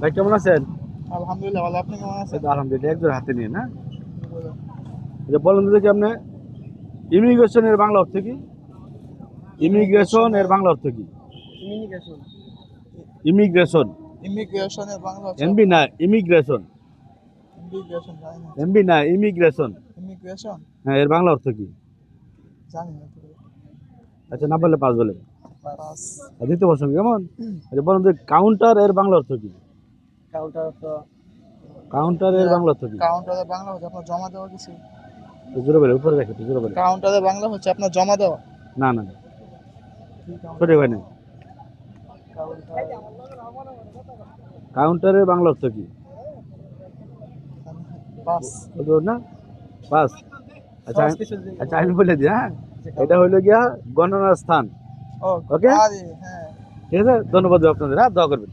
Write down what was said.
ভাই কেমন আছেন? আলহামদুলিল্লাহ ভালো। আপনি কেমন আছেন? আলহামদুলিল্লাহ একজন হাতে নিয়ে না? যে বলেন তো দেখি আপনি ইমিগ্রেশন এর বাংলা অর্থ কি? ইমিগ্রেশন এর বাংলা অর্থ কি? ইমিগ্রেশন। ইমিগ্রেশন। ইমিগ্রেশনের বাংলা হচ্ছে এমবি না ইমিগ্রেশন। ইমিগ্রেশন জানি না। এমবি না ইমিগ্রেশন। ইমিগ্রেশন? হ্যাঁ এর বাংলা অর্থ কি? জানি না। আচ্ছা না বললে পাঁচ বলে। আর দ্বিতীয় প্রশ্ন কেমন? আচ্ছা বলুন তো কাউন্টার এর বাংলা অর্থ কি? কাউন্টার তো কাউন্টারের বাংলা অর্থ কি? কাউন্টারে বাংলা হচ্ছে আপনার জমা দেওয়া কিছু? জোরে বলে উপরে জোরে বলে। কাউন্টারে বাংলা হচ্ছে আপনার জমা দেওয়া? না না না। হয় না কাউন্টারের বাংলা অর্থ কি? পারো না? বাস। আচ্ছা আচ্ছা আমি বলে দিই হ্যাঁ? এটা হইল গিয়া গণনার স্থান। ও Okay? হ্যাঁ। ঠিক আছে? ধন্যবাদ আপনাদের হ্যাঁ? দোয়া করবেন।